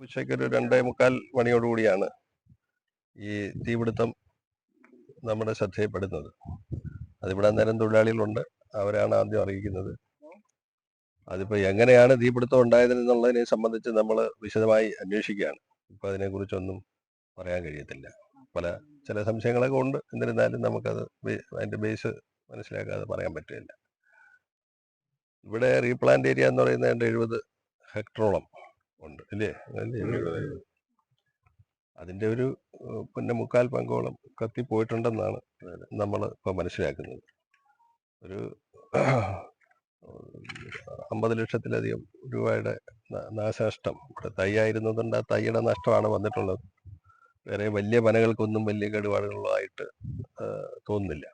ഉച്ചയ്ക്ക് ഒരു രണ്ടേ മുക്കാൽ മണിയോടുകൂടിയാണ് ഈ തീപിടുത്തം നമ്മുടെ ശ്രദ്ധയിൽപ്പെടുന്നത്. അതിവിടെ അന്നേരം തൊഴിലാളികളുണ്ട്. അവരാണ് ആദ്യം അറിയിക്കുന്നത്. അതിപ്പോൾ എങ്ങനെയാണ് തീപിടുത്തം ഉണ്ടായതെന്നുള്ളതിനെ സംബന്ധിച്ച് നമ്മൾ വിശദമായി അന്വേഷിക്കുകയാണ്. ഇപ്പൊ അതിനെക്കുറിച്ചൊന്നും പറയാൻ കഴിയത്തില്ല. പല ചില സംശയങ്ങളൊക്കെ ഉണ്ട്. എന്നിരുന്നാലും നമുക്കത് അതിന്റെ ബേസ് മനസ്സിലാക്കാതെ പറയാൻ പറ്റില്ല ഇവിടെ റീപ്ലാന്റ് ഏരിയ എന്ന് പറയുന്നത് എഴുപത് ഹെക്ടറോളം. ഉണ്ട് അല്ലേ? അതിന്റെ ഒരു പിന്നെ മുക്കാൽ പങ്കോളം കത്തിപ്പോയിട്ടുണ്ടെന്നാണ് നമ്മൾ ഇപ്പോൾ മനസ്സിലാക്കുന്നത്. ഒരു അമ്പത് ലക്ഷത്തിലധികം രൂപയുടെ നാശനഷ്ടം. ഇവിടെ തൈ ആയിരുന്നതുകൊണ്ട് ആ തൈയുടെ നഷ്ടമാണ് വന്നിട്ടുള്ളത്. വേറെ വലിയ പനകൾക്കൊന്നും വലിയ കേടുപാടുകളായിട്ട് തോന്നുന്നില്ല.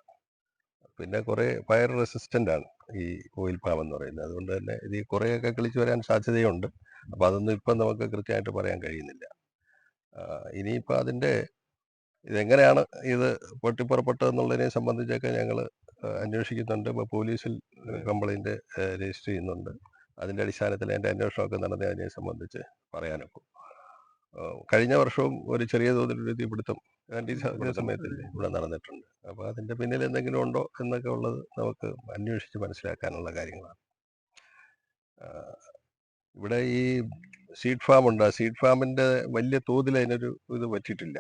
പിന്നെ കുറേ ഫയർ റെസിസ്റ്റന്റ് ആണ് ഈ ഓയിൽ പാം എന്ന് പറയുന്നത്. അതുകൊണ്ട് തന്നെ ഇത് കുറേയൊക്കെ കിളിച്ചു വരാൻ സാധ്യതയുണ്ട്. അപ്പോൾ അതൊന്നും ഇപ്പം നമുക്ക് കൃത്യമായിട്ട് പറയാൻ കഴിയുന്നില്ല. ഇനിയിപ്പോൾ അതിന്റെ ഇതെങ്ങനെയാണ് ഇത് പൊട്ടിപ്പുറപ്പെട്ടതെന്നുള്ളതിനെ സംബന്ധിച്ചൊക്കെ ഞങ്ങൾ അന്വേഷിക്കുന്നുണ്ട്. ഇപ്പോൾ പോലീസിൽ കംപ്ലൈന്റ് രജിസ്റ്റർ ചെയ്യുന്നുണ്ട്. അതിന്റെ അടിസ്ഥാനത്തിൽ അതിന്റെ അന്വേഷണമൊക്കെ നടന്നേ അതിനെ സംബന്ധിച്ച് പറയാനൊക്കെ. കഴിഞ്ഞ വർഷവും ഒരു ചെറിയ തോതിലൊരു തീപിടുത്തം ഏതാണ്ട് ഈ സ- ഇതേ സമയത്ത് ഇവിടെ നടന്നിട്ടുണ്ട്. അപ്പോൾ അതിന്റെ പിന്നിൽ എന്തെങ്കിലും ഉണ്ടോ എന്നൊക്കെ ഉള്ളത് നമുക്ക് അന്വേഷിച്ച് മനസ്സിലാക്കാനുള്ള കാര്യങ്ങളാണ്. ഇവിടെ ഈ സീഡ് ഫാം ഉണ്ട്. ആ സീഡ് ഫാമിന്റെ വലിയ തോതിൽ അതിനൊരു ഇത് പറ്റിയിട്ടില്ല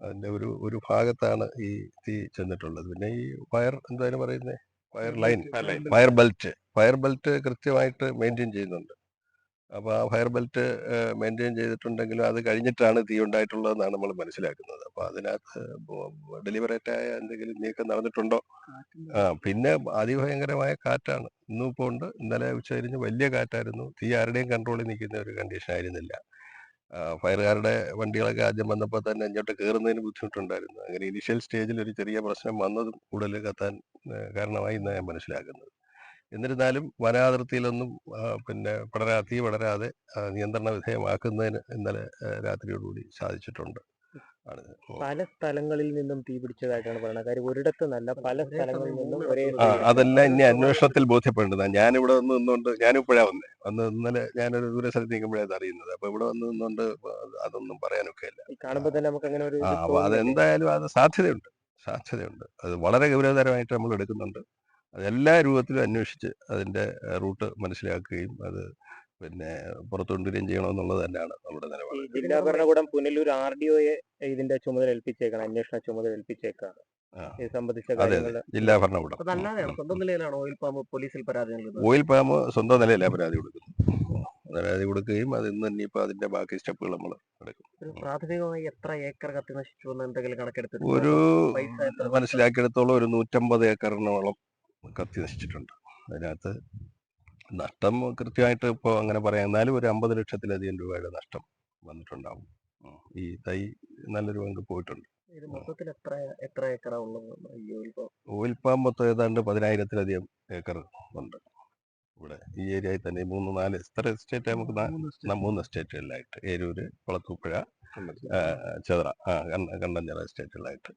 അതിന്റെ ഒരു ഒരു ഭാഗത്താണ് ഈ തീ ചെന്നിട്ടുള്ളത്. പിന്നെ ഈ ഫയർ എന്താണ് പറയുന്നത് fire line fire belt fire belt കൃത്യമായിട്ട് മെയിന്റെയിൻ ചെയ്യുന്നുണ്ട്. അപ്പോൾ ആ ഫയർ ബെൽറ്റ് മെയിന്റെയിൻ ചെയ്തിട്ടുണ്ടെങ്കിലും അത് കഴിഞ്ഞിട്ടാണ് തീ ഉണ്ടായിട്ടുള്ളതെന്നാണ് നമ്മൾ മനസ്സിലാക്കുന്നത്. അപ്പോൾ അതിനകത്ത് ഡെലിവറേറ്റ് ആയ എന്തെങ്കിലും നീക്കം നടന്നിട്ടുണ്ടോ? ആ പിന്നെ അതിഭയങ്കരമായ കാറ്റാണ്. ഇന്നും ഇപ്പോൾ ഉണ്ട്. ഇന്നലെ ഉച്ചതിരിഞ്ഞ് വലിയ കാറ്റായിരുന്നു. തീ ആരുടെയും കൺട്രോളിൽ നിൽക്കുന്ന ഒരു കണ്ടീഷൻ ആയിരുന്നില്ല. ഫയർകാരുടെ വണ്ടികളൊക്കെ ആദ്യം വന്നപ്പോൾ തന്നെ ഇങ്ങോട്ട് കയറുന്നതിന് ബുദ്ധിമുട്ടുണ്ടായിരുന്നു. അങ്ങനെ ഇനിഷ്യൽ സ്റ്റേജിൽ ഒരു ചെറിയ പ്രശ്നം വന്നതും കൂടുതൽ കത്താൻ കാരണമായി ഇന്ന് ഞാൻ മനസ്സിലാക്കുന്നത്. എന്നിരുന്നാലും വനാതിർത്തിയിലൊന്നും പിന്നെ പടരാ തീ പടരാതെ നിയന്ത്രണ വിധേയമാക്കുന്നതിന് ഇന്നലെ രാത്രിയോടുകൂടി സാധിച്ചിട്ടുണ്ട്. പല സ്ഥലങ്ങളിൽ നിന്നും തീ പിടിച്ചതായിട്ടാണ് പറയുന്നത്. കാര്യം ഒരിടത്ത് നല്ല പല സ്ഥലങ്ങളിൽ നിന്നും ഒരേ അതെല്ലാം ഇനി അന്വേഷണത്തിൽ ബോധ്യപ്പെടുന്നത്. ഞാനിവിടെ വന്ന് നിന്നുകൊണ്ട് ഞാനും ഇപ്പോഴാ വന്നേ. വന്ന് ഇന്നലെ ഞാനൊരു ദൂര സ്ഥലത്ത് നിൽക്കുമ്പോഴേ അത് അറിയുന്നത്. അപ്പൊ ഇവിടെ വന്ന് നിന്നുകൊണ്ട് അതൊന്നും പറയാനൊക്കെ ഇല്ല കാണുമ്പോ കാണുമ്പോൾ തന്നെ നമുക്ക് അങ്ങനെ ഒരു? അതെന്തായാലും അത് സാധ്യതയുണ്ട്. സാധ്യതയുണ്ട്. അത് വളരെ ഗൗരവതരമായിട്ട് നമ്മൾ എടുക്കുന്നുണ്ട്. അത് എല്ലാ രൂപത്തിലും അന്വേഷിച്ച് അതിന്റെ റൂട്ട് മനസ്സിലാക്കുകയും അത് പിന്നെ പുറത്തു കൊണ്ടുവരികയും ചെയ്യണമെന്നുള്ളത് തന്നെയാണ് നമ്മുടെ നിലപാട്. ജില്ലാ ഭരണകൂടം പുനലൂർ ആർ ഡി ഒയെ ഇതിന്റെ ചുമതല ഏൽപ്പിച്ചേക്കാണ് അന്വേഷണ ചുമതല ഏൽപ്പിച്ചേക്കാണ്. ജില്ലാ ഭരണകൂടം. സ്വന്തം നിലയിലാണോ ഓയിൽ പാമ്പ് പോലീസിൽ പരാതി നൽകുന്നത്? ഓയിൽ പാമ്പ് സ്വന്തം നിലയിലാണ് പരാതി കൊടുക്കുന്നത്. പരാതി കൊടുക്കുകയും അത് ഇന്ന് ഇനിയിപ്പോൾ അതിന്റെ ബാക്കി സ്റ്റെപ്പുകൾ നമ്മൾ എടുക്കും. പ്രാഥമികമായി എത്ര ഏക്കർ കത്തി നശിച്ചു എന്തെങ്കിലും കണക്കെടുത്ത് ഒരു മനസ്സിലാക്കിയെടുത്തോളം ഒരു നൂറ്റമ്പത് ഏക്കറിനോളം കത്തി നശിച്ചിട്ടുണ്ട്. അതിനകത്ത് നഷ്ടം കൃത്യമായിട്ട് ഇപ്പോൾ അങ്ങനെ പറയാം. എന്നാലും ഒരു അമ്പത് ലക്ഷത്തിലധികം രൂപയുടെ നഷ്ടം വന്നിട്ടുണ്ടാവും. ഈ തൈ നല്ലൊരു പങ്ക് പോയിട്ടുണ്ട്. ഇത് മൊത്തത്തിൽ എത്ര എത്ര ഏക്കറാ ഉള്ളത്? ഈ ഓയിൽ പാമ്പ് ഓയിൽ പാമ്പ് മൊത്തം ഏതാണ്ട് പതിനായിരത്തിലധികം ഏക്കർ ഉണ്ട്. ഇവിടെ ഈ ഏരിയയിൽ തന്നെ മൂന്ന് നാല് എത്ര എസ്റ്റേറ്റ് നമുക്ക് മൂന്ന് എസ്റ്റേറ്റുകളിലായിട്ട്. ഏരൂര് കുളത്തൂപ്പുഴ ചെതറ ആ കണ്ടഞ്ചിറ എസ്റ്റേറ്റുകളായിട്ട്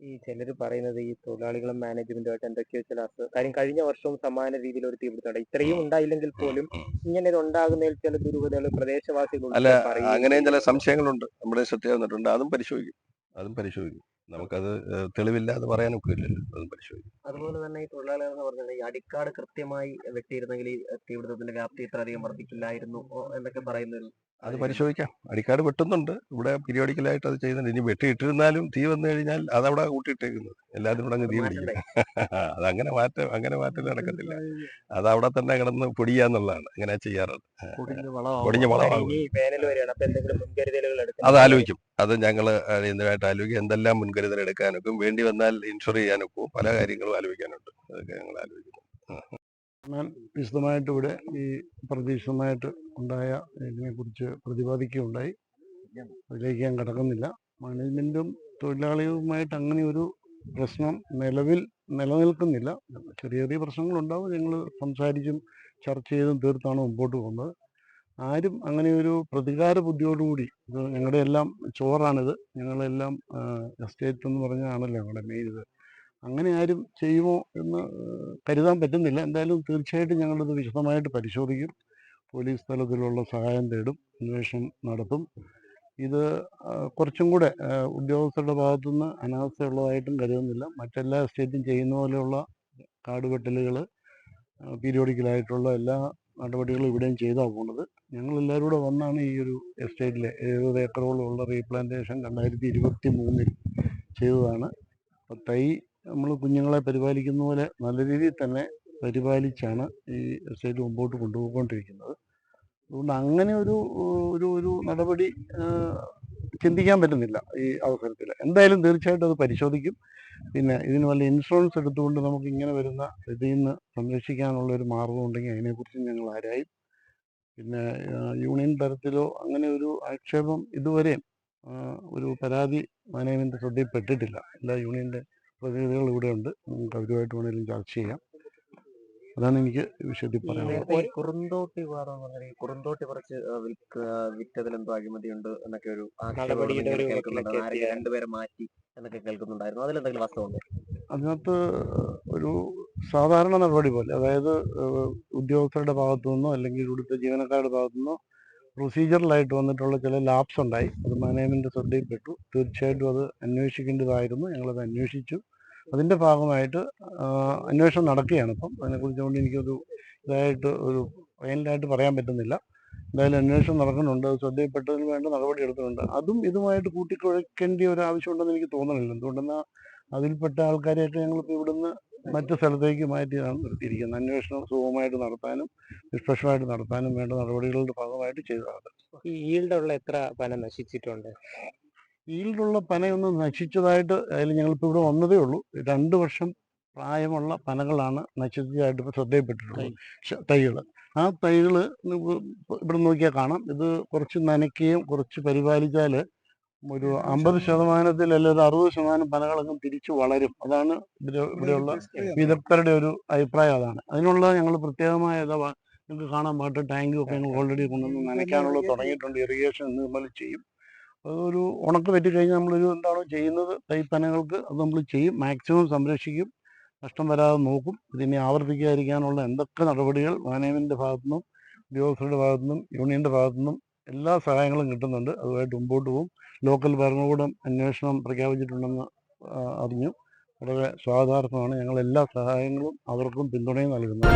ഈ ചിലർ പറയുന്നത് ഈ തൊഴിലാളികളും മാനേജ്മെന്റുമായിട്ട് എന്തൊക്കെയോ ചില കാര്യം കഴിഞ്ഞ വർഷവും സമാന രീതിയിൽ ഒരു തീപിടുത്തം ഇത്രയും ഉണ്ടായില്ലെങ്കിൽ പോലും ഇങ്ങനെ ഇത് ഉണ്ടാകുന്നതിൽ ചില ദുരൂഹതകൾ പ്രദേശവാസികൾ അങ്ങനെയും ചില. സംശയങ്ങളുണ്ട്. നമ്മുടെ ശ്രദ്ധ വന്നിട്ടുണ്ട്. അതും പരിശോധിക്കും. അതും പരിശോധിക്കും. നമുക്കത് തെളിവില്ലാതെ തെളിവില്ല പറയാനൊക്കെ ഇല്ലല്ലോ അതും പരിശോധിക്കും. അതുപോലെ തന്നെ ഈ തൊഴിലാളികൾ എന്ന് പറഞ്ഞാൽ ഈ അടിക്കാട് കൃത്യമായി വെട്ടിയിരുന്നെങ്കിൽ ഈ തീപിടുത്തത്തിന്റെ വ്യാപ്തി ഇത്രയധികം വർദ്ധിക്കില്ലായിരുന്നു എന്നൊക്കെ പറയുന്ന ഒരു അത് പരിശോധിക്കാം. അടിക്കാട് വെട്ടുന്നുണ്ട്. ഇവിടെ പീരിയോഡിക്കലായിട്ട് അത് ചെയ്യുന്നുണ്ട്. ഇനി വെട്ടിയിട്ടിരുന്നാലും തീ വന്നു കഴിഞ്ഞാൽ അതവിടെ കൂട്ടിയിട്ടേക്കുന്നത്. എല്ലാവരും കൂടെ അങ്ങ് തീ പിടിക്കും. അത് അങ്ങനെ മാറ്റം അങ്ങനെ മാറ്റം നടക്കത്തില്ല. അത് അവിടെ തന്നെ കിടന്ന് പൊടിയാന്നുള്ളതാണ്. അങ്ങനെ ചെയ്യാറുള്ളത് പൊടിഞ്ഞ വളമാകും അത് ആലോചിക്കും. അത് ഞങ്ങൾ അടിയന്തരമായിട്ട് ആലോചിക്കും. എന്തെല്ലാം മുൻകരുതൽ എടുക്കാനൊക്കെ. വേണ്ടി വന്നാൽ ഇൻഷുർ ചെയ്യാനൊക്കെ. പല കാര്യങ്ങളും ആലോചിക്കാനുണ്ട്. അതൊക്കെ ഞങ്ങൾ ആലോചിക്കുന്നു ഞാൻ വിശദമായിട്ട് ഇവിടെ ഈ പ്രതീക്ഷിതമായിട്ട് ഉണ്ടായ ഇതിനെക്കുറിച്ച് പ്രതിപാദിക്കുകയുണ്ടായി. അതിലേക്ക് ഞാൻ കിടക്കുന്നില്ല. മാനേജ്മെന്റും തൊഴിലാളികളുമായിട്ട് അങ്ങനെ ഒരു പ്രശ്നം നിലവിൽ നിലനിൽക്കുന്നില്ല. ചെറിയ ചെറിയ പ്രശ്നങ്ങളുണ്ടാവും. ഞങ്ങൾ സംസാരിച്ചും ചർച്ച ചെയ്തും തീർത്താണ് മുമ്പോട്ട് പോകുന്നത്. ആരും അങ്ങനെ ഒരു പ്രതികാര ബുദ്ധിയോടുകൂടി ഞങ്ങളുടെ എല്ലാം ചോറാണിത്. ഞങ്ങളെല്ലാം എസ്റ്റേറ്റ് എന്ന് പറഞ്ഞാണല്ലോ ഞങ്ങളുടെ മെയിൻ ഇത്. അങ്ങനെ ആരും ചെയ്യുമോ എന്ന് കരുതാൻ പറ്റുന്നില്ല. എന്തായാലും തീർച്ചയായിട്ടും ഞങ്ങളിത് വിശദമായിട്ട് പരിശോധിക്കും. പോലീസ് തലത്തിലുള്ള സഹായം തേടും അന്വേഷണം നടത്തും. ഇത് കുറച്ചും കൂടെ ഉദ്യോഗസ്ഥരുടെ ഭാഗത്തുനിന്ന് അനാസ്ഥയുള്ളതായിട്ടും കരുതുന്നില്ല. മറ്റെല്ലാ സ്റ്റേറ്റും ചെയ്യുന്ന പോലെയുള്ള കാട് വെട്ടലുകൾ പീരിയോഡിക്കലായിട്ടുള്ള എല്ലാ നടപടികളും ഇവിടെയും ചെയ്താണ് പോകുന്നത് ഞങ്ങൾ എല്ലാവരും കൂടെ വന്നാണ് ഈ ഒരു എസ്റ്റേറ്റിലെ എഴുപത് ഏക്കറോളം ഉള്ള റീപ്ലാന്റേഷൻ രണ്ടായിരത്തി ഇരുപത്തി മൂന്നിൽ ചെയ്തതാണ് തൈ നമ്മൾ കുഞ്ഞുങ്ങളെ പരിപാലിക്കുന്ന പോലെ നല്ല രീതിയിൽ തന്നെ പരിപാലിച്ചാണ് ഈ എസ്റ്റേറ്റ് മുമ്പോട്ട് കൊണ്ടുപോയിക്കൊണ്ടിരിക്കുന്നത്. അതുകൊണ്ട് അങ്ങനെ ഒരു ഒരു ഒരു നടപടി ചിന്തിക്കാൻ പറ്റുന്നില്ല ഈ അവസരത്തിൽ. എന്തായാലും തീർച്ചയായിട്ടും അത് പരിശോധിക്കും. പിന്നെ ഇതിന് വല്ല ഇൻഷുറൻസ് എടുത്തുകൊണ്ട് നമുക്ക് ഇങ്ങനെ വരുന്ന ഇതിൽ നിന്ന് സംരക്ഷിക്കാനുള്ള ഒരു മാർഗം ഉണ്ടെങ്കിൽ അതിനെക്കുറിച്ച് ഞങ്ങൾ ആരായും പിന്നെ യൂണിയൻ തലത്തിലോ അങ്ങനെ ഒരു ആക്ഷേപം ഇതുവരെയും ഒരു പരാതി മാനേജ്മെന്റ് ശ്രദ്ധയിൽപ്പെട്ടിട്ടില്ല എല്ലാ യൂണിയന്റെ പ്രതിനിധികൾ ഇവിടെ ഉണ്ട്. നമുക്ക് അവരുമായിട്ട് വേണമെങ്കിലും ചർച്ച ചെയ്യാം. അതാണ് എനിക്ക് വിഷയത്തിൽ പറയാനുള്ളത്. കുറുന്തോട്ടി കുറുന്തോട്ടി കുറച്ച് വിറ്റതിൽ എന്തോ അഴിമതിയുണ്ട് എന്നൊക്കെ ഒരു രണ്ടുപേരെ മാറ്റി എന്നൊക്കെ കേൾക്കുന്നുണ്ടായിരുന്നു. അതിലെന്തെങ്കിലും വാസ്തവമുണ്ടോ? അതിനകത്ത് ഒരു സാധാരണ നടപടി പോലെ അതായത് ഉദ്യോഗസ്ഥരുടെ ഭാഗത്തു നിന്നോ അല്ലെങ്കിൽ ഇവിടുത്തെ ജീവനക്കാരുടെ ഭാഗത്തു നിന്നോ പ്രൊസീജിയറിലായിട്ട് വന്നിട്ടുള്ള ചില ലാബ്സ് ഉണ്ടായി. അത് മാനേജ്മെന്റ് ശ്രദ്ധയിൽപ്പെട്ടു. തീർച്ചയായിട്ടും അത് അന്വേഷിക്കേണ്ടതായിരുന്നു. ഞങ്ങളത് അന്വേഷിച്ചു. അതിന്റെ ഭാഗമായിട്ട് അന്വേഷണം നടക്കുകയാണ് ഇപ്പം. അതിനെക്കുറിച്ച് കൊണ്ട് എനിക്കൊരു ഇതായിട്ട് ഒരു ഫൈനലായിട്ട് പറയാൻ പറ്റുന്നില്ല. എന്തായാലും അന്വേഷണം നടക്കുന്നുണ്ട്. അത് ശ്രദ്ധയിൽപ്പെട്ടതിന് വേണ്ട നടപടി എടുത്തിട്ടുണ്ട്. അതും ഇതുമായിട്ട് കൂട്ടിക്കുഴക്കേണ്ട ഒരു ആവശ്യമുണ്ടെന്ന് എനിക്ക് തോന്നണില്ല. എന്തുകൊണ്ടെന്നാൽ അതിൽപ്പെട്ട ആൾക്കാരെയൊക്കെ ഞങ്ങളിപ്പോൾ ഇവിടുന്ന് മറ്റു സ്ഥലത്തേക്ക് മാറ്റിയാണ് നിർത്തിയിരിക്കുന്നത്. അന്വേഷണം സുഖമായിട്ട് നടത്താനും നിഷ്പക്ഷമായിട്ട് നടത്താനും വേണ്ട നടപടികളുടെ ഭാഗമായിട്ട് ചെയ്തതാണ്. ഈ ഈൽഡുള്ള എത്ര പന നശിച്ചിട്ടുണ്ട്? ഈൽഡുള്ള പനയൊന്നും നശിച്ചതായിട്ട് അതിൽ ഞങ്ങളിപ്പോൾ ഇവിടെ വന്നതേ ഉള്ളൂ. രണ്ട് വർഷം പ്രായമുള്ള പനകളാണ് നശിച്ചതായിട്ട് ഇപ്പോൾ ശ്രദ്ധയിൽപ്പെട്ടിട്ടുള്ളത്. തൈകൾ ആ തൈകൾ ഇവിടെ നോക്കിയാൽ കാണാം. ഇത് കുറച്ച് നനയ്ക്കുകയും കുറച്ച് പരിപാലിച്ചാൽ ഒരു അമ്പത് ശതമാനത്തിൽ അല്ലെങ്കിൽ അറുപത് ശതമാനം പനകളങ്ങ് തിരിച്ചു വളരും. അതാണ് ഇവിടെ ഇവിടെയുള്ള വിദഗ്ധരുടെ ഒരു അഭിപ്രായം അതാണ്. അതിനുള്ള ഞങ്ങൾ പ്രത്യേകമായ വാ- നിങ്ങൾക്ക് കാണാൻ പാട്ട് ടാങ്കും ഒക്കെ ഞങ്ങൾ ഓൾറെഡി കൊണ്ടുവന്ന് നനയ്ക്കാനുള്ള തുടങ്ങിയിട്ടുണ്ട്. ഇറിഗേഷൻ നമ്മൾ ചെയ്യും. അതൊരു ഉണക്ക് പറ്റി കഴിഞ്ഞാൽ നമ്മളൊരു എന്താണോ ചെയ്യുന്നത്? തൈപ്പനകൾക്ക് അത് നമ്മൾ ചെയ്യും. മാക്സിമം സംരക്ഷിക്കും. നഷ്ടം വരാതെ നോക്കും. ഇതിനെ ആവർത്തിക്കാതിരിക്കാനുള്ള എന്തൊക്കെ നടപടികൾ മാനേജ്മെന്റിന്റെ ഭാഗത്തുനിന്നും ഉദ്യോഗസ്ഥരുടെ ഭാഗത്തുനിന്നും ഭാഗത്തു ഭാഗത്തുനിന്നും എല്ലാ സഹായങ്ങളും കിട്ടുന്നുണ്ട്. അതുമായിട്ട് മുമ്പോട്ട് പോകും. ലോക്കൽ ഭരണകൂടം അന്വേഷണം പ്രഖ്യാപിച്ചിട്ടുണ്ടെന്ന് അറിഞ്ഞു. വളരെ സ്വാഗതാർഹമാണ്. ഞങ്ങൾ എല്ലാ സഹായങ്ങളും അവർക്കും പിന്തുണയും നൽകുന്നത്